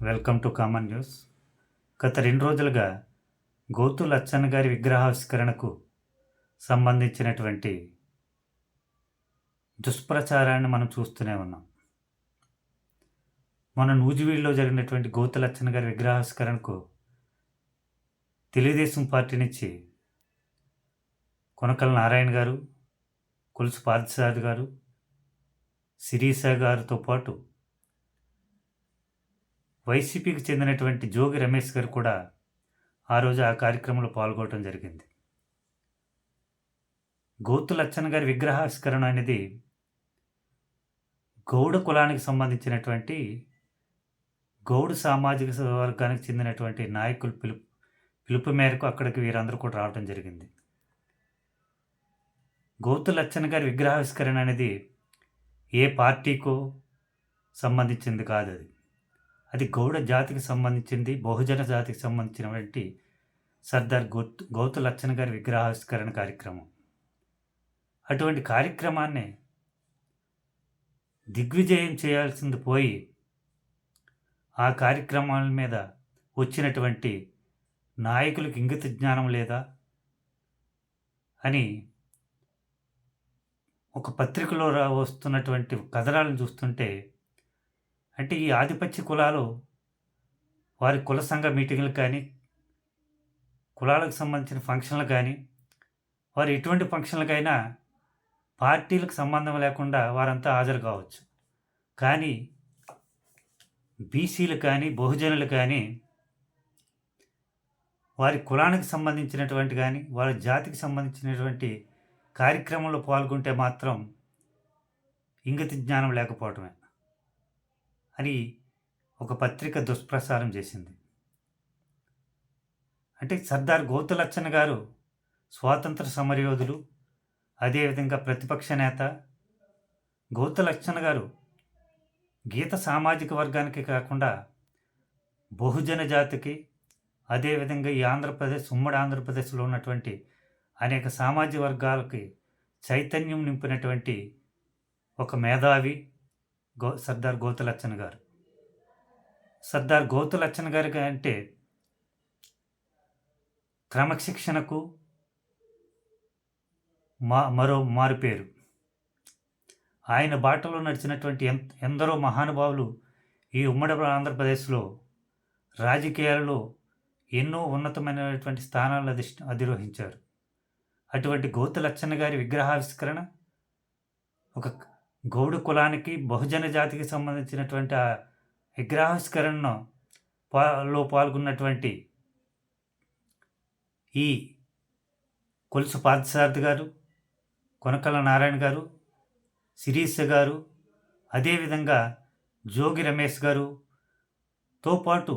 Welcome to common news. గత రెండు రోజులుగా గౌతు లచ్చన్న గారి విగ్రహావిష్కరణకు సంబంధించినటువంటి దుష్ప్రచారాన్ని మనం చూస్తూనే ఉన్నాం. మన నూజివీడులో జరిగినటువంటి గౌతు లచ్చన్న గారి విగ్రహావిష్కరణకు తెలుగుదేశం పార్టీ నుంచి కొనకల నారాయణ గారు కొలుసు పార్థసారథి గారు శిరీష గారితో పాటు వైసీపీకి చెందినటువంటి జోగి రమేష్ గారు కూడా ఆ రోజు ఆ కార్యక్రమంలో పాల్గొనడం జరిగింది. గౌతు లచ్చన్ గారి విగ్రహావిష్కరణ అనేది గౌడ కులానికి సంబంధించినటువంటి గౌడు సామాజిక వర్గానికి చెందినటువంటి నాయకులు పిలుపు పిలుపు మేరకు అక్కడికి వీరందరూ కూడా రావడం జరిగింది. గౌతు లచ్చన్ గారి విగ్రహావిష్కరణ అనేది ఏ పార్టీకో సంబంధించింది కాదు అది. అది గౌడ జాతికి సంబంధించింది బహుజన జాతికి సంబంధించినటువంటి సర్దార్ గౌత్ గౌతు లచ్చన్ గారి విగ్రహావిష్కరణ కార్యక్రమం. అటువంటి కార్యక్రమాన్ని దిగ్విజయం చేయాల్సింది పోయి ఆ కార్యక్రమాల మీద వచ్చినటువంటి నాయకులకు ఇంగిత జ్ఞానం లేదా అని ఒక పత్రికలో రా వస్తున్నటువంటి కథనాలను చూస్తుంటే అంటే ఈ ఆధిపత్య కులాలు వారి కుల సంఘ మీటింగ్లు కానీ కులాలకు సంబంధించిన ఫంక్షన్లు కానీ వారు ఎటువంటి ఫంక్షన్లకైనా పార్టీలకు సంబంధం లేకుండా వారంతా హాజరు కావచ్చు. కానీ బీసీలు కానీ బహుజనులు కానీ వారి కులానికి సంబంధించినటువంటి కానీ వారి జాతికి సంబంధించినటువంటి కార్యక్రమంలో పాల్గొంటే మాత్రం ఇంగిత జ్ఞానం లేకపోవటమే. అని ఒక పత్రిక దుష్ప్రసారం చేసింది. అంటే సర్దార్ గౌతులచ్చన్ గారు స్వాతంత్ర సమరయోధులు అదేవిధంగా ప్రతిపక్ష నేత గౌతులచ్చన్ గారు గీత సామాజిక వర్గానికి కాకుండా బహుజన జాతికి అదేవిధంగా ఈ ఆంధ్రప్రదేశ్ ఉమ్మడి ఆంధ్రప్రదేశ్లో ఉన్నటువంటి అనేక సామాజిక వర్గాలకి చైతన్యం నింపినటువంటి ఒక మేధావి గో సర్దార్ గోతలచ్చన్ గారు. సర్దార్ గౌతులచ్చన్ గారి అంటే క్రమశిక్షణకు మా మరో మారుపేరు. ఆయన బాటలో నడిచినటువంటి ఎం ఎందరో మహానుభావులు ఈ ఉమ్మడి ఆంధ్రప్రదేశ్లో రాజకీయాలలో ఎన్నో ఉన్నతమైనటువంటి స్థానాలు అధి అధిరోహించారు. అటువంటి గోతులచ్చన్న గారి విగ్రహావిష్కరణ ఒక గౌడు కులానికి బహుజన జాతికి సంబంధించినటువంటి ఆ విగ్రహావిష్కరణను పాలో పాల్గొన్నటువంటి ఈ కొలుసు పార్థసారథి గారు కొనకల నారాయణ గారు శిరీష గారు అదేవిధంగా జోగి రమేష్ గారుతో పాటు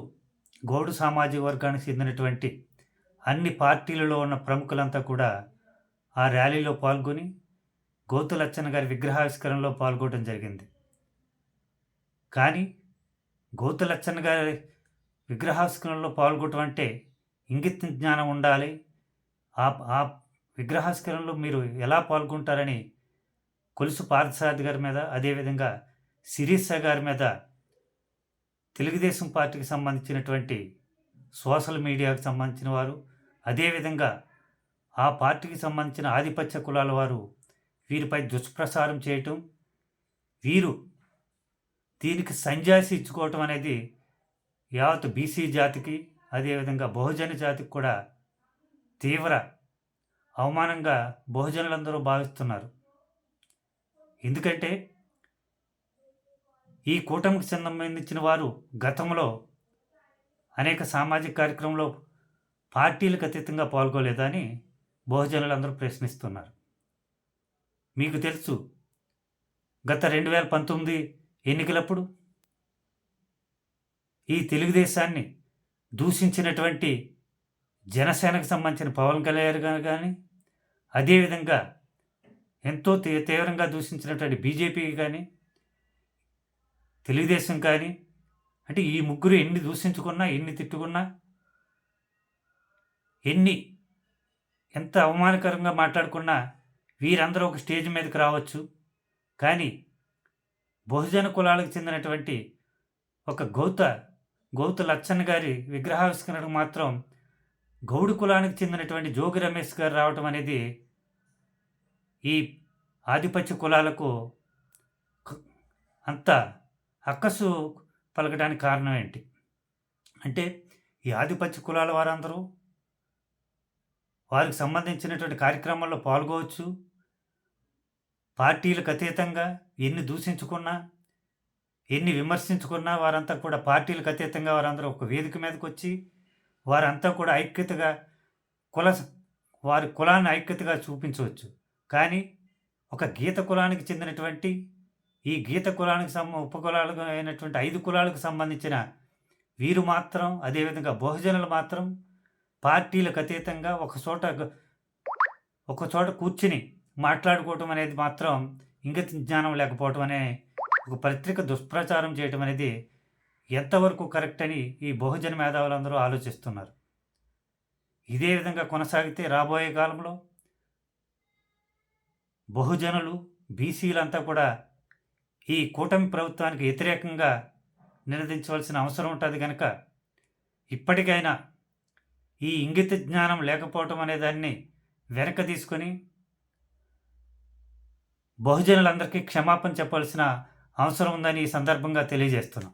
గౌడు సామాజిక వర్గానికి చెందినటువంటి అన్ని పార్టీలలో ఉన్న ప్రముఖులంతా కూడా ఆ ర్యాలీలో పాల్గొని గోతులచ్చన్న గారి విగ్రహావిష్కరణలో పాల్గొనడం జరిగింది. కానీ గోతులచ్చన్న గారి విగ్రహావిష్కరణలో పాల్గొనడం అంటే ఇంగిత జ్ఞానం ఉండాలి. ఆ ఆ విగ్రహాస్కరణలో మీరు ఎలా పాల్గొంటారని కొలుసు పార్థసారథి గారి మీద అదేవిధంగా శిరీష గారి మీద తెలుగుదేశం పార్టీకి సంబంధించినటువంటి సోషల్ మీడియాకు సంబంధించిన వారు అదేవిధంగా ఆ పార్టీకి సంబంధించిన ఆధిపత్య కులాల వారు వీరిపై దుష్ప్రసారం చేయటం వీరు దీనికి సంజాసి ఇచ్చుకోవటం అనేది యావత్ బీసీ జాతికి అదేవిధంగా బహుజన జాతికి కూడా తీవ్ర అవమానంగా బహుజనులందరూ భావిస్తున్నారు. ఎందుకంటే ఈ కూటమికి సంబంధించిన వారు గతంలో అనేక సామాజిక కార్యక్రమంలో పార్టీలకు అతీతంగా పాల్గొలేదని బహుజనులందరూ ప్రశ్నిస్తున్నారు. మీకు తెలుసు గత రెండు వేల పంతొమ్మిది ఎన్నికలప్పుడు ఈ తెలుగుదేశాన్ని దూషించినటువంటి జనసేనకు సంబంధించిన పవన్ కళ్యాణ్ గారు కానీ అదేవిధంగా ఎంతో తీ తీవ్రంగా దూషించినటువంటి బీజేపీకి కానీ తెలుగుదేశం కానీ అంటే ఈ ముగ్గురు ఎన్ని దూషించుకున్నా ఎన్ని తిట్టుకున్నా ఎన్ని ఎంత అవమానకరంగా మాట్లాడుకున్నా వీరందరూ ఒక స్టేజ్ మీదకి రావచ్చు. కానీ బహుజన కులాలకు చెందినటువంటి ఒక గౌత గౌత లచ్చన్న గారి విగ్రహావిష్కరణకు మాత్రం గౌడు కులానికి చెందినటువంటి జోగి రమేష్ గారు రావటం అనేది ఈ ఆధిపత్య కులాలకు అంత అక్కసు పలకడానికి కారణం ఏంటి? అంటే ఈ ఆధిపత్య కులాల వారందరూ వారికి సంబంధించినటువంటి కార్యక్రమాల్లో పాల్గొవచ్చు. పార్టీలకు అతీతంగా ఎన్ని దూషించుకున్నా ఎన్ని విమర్శించుకున్నా వారంతా కూడా పార్టీలకు అతీతంగా వారందరూ ఒక వేదిక మీదకి వచ్చి వారంతా కూడా ఐక్యతగా కుల వారి కులాన్ని ఐక్యతగా చూపించవచ్చు. కానీ ఒక గీత కులానికి చెందినటువంటి ఈ గీత కులానికి సంబ ఉపకులాలకు అయినటువంటి ఐదు కులాలకు సంబంధించిన వీరు మాత్రం అదేవిధంగా బహుజనులు మాత్రం పార్టీలకు అతీతంగా ఒక చోట ఒక చోట కూర్చుని మాట్లాడుకోవటం అనేది మాత్రం ఇంగిత జ్ఞానం లేకపోవటం అనే ఒక పత్రిక దుష్ప్రచారం చేయటం అనేది ఎంతవరకు కరెక్ట్ అని ఈ బహుజన మేధావులందరూ ఆలోచిస్తున్నారు. ఇదే విధంగా కొనసాగితే రాబోయే కాలంలో బహుజనులు బీసీలంతా కూడా ఈ కూటమి ప్రభుత్వానికి వ్యతిరేకంగా నినదించవలసిన అవసరం ఉంటుంది కనుక ఇప్పటికైనా ఈ ఇంగిత జ్ఞానం లేకపోవటం అనే దాన్ని వెనక తీసుకొని బహుజనులందరికీ క్షమాపణ చెప్పాల్సిన అవసరం ఉందని ఈ సందర్భంగా తెలియజేస్తున్నాం.